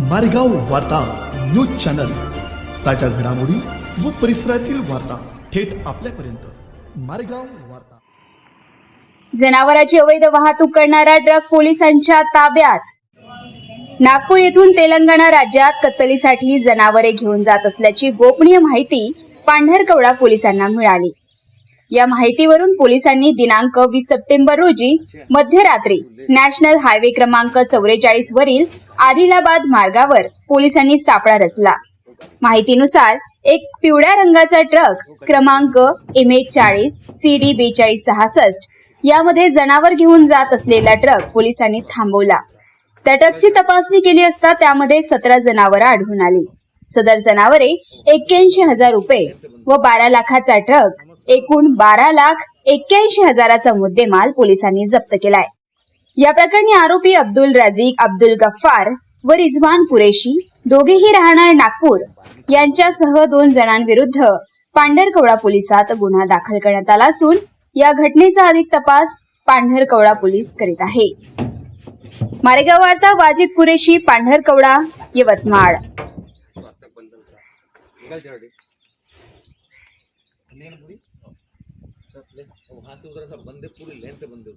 मारेगाव वार्ता news channel. ताज्या घडामोडी व परिसरातील वार्ता थेट आपल्यापर्यंत. मारेगाव वार्ता. जनावरांची अवैध वाहतूक करणारा ट्रक पोलिसांच्या ताब्यात. नागपूर येथून तेलंगणा राज्यात कत्तलीसाठी जनावरे घेऊन जात असल्याची गोपनीय माहिती पांढरकवडा पोलिसांना मिळाली. या माहितीवरून पोलिसांनी दिनांक वीस सप्टेंबर रोजी मध्यरात्री नॅशनल हायवे क्रमांक चौवेचाळीस वरील आदिलाबाद मार्गावर पोलिसांनी सापळा रचला. माहितीनुसार एक पिवळ्या रंगाचा ट्रक क्रमांक एम ए चाळीस सी डी बेचाळीस सहासष्ट यामध्ये जनावर घेऊन जात असलेला ट्रक पोलिसांनी थांबवला. त्या ट्रकची तपासणी केली असता त्यामध्ये सतरा जनावरं आढळून आली. सदर जनावरे एक्क्याऐंशी हजार रुपये व बारा लाखाचा ट्रक एकूण बारा लाख एक्क्याऐंशी हजाराचा मुद्देमाल पोलिसांनी जप्त केलाय. या प्रकरणी आरोपी अब्दुल राजीक अब्दुल गफ्फार व रिझवान कुरेशी दोघेही राहणार नागपूर. यांच्यासह दोन जणांविरुद्ध पांढरकवडा पोलिसात गुन्हा दाखल करण्यात आला असून या घटनेचा अधिक तपास पांढरकवडा पोलीस करीत आहे. मारेगाव वार्ता वाजिद कुरेशी पांढरकवडा यवतमाळ. वहां से उधर सब बंदे पूरी लेन से बंदे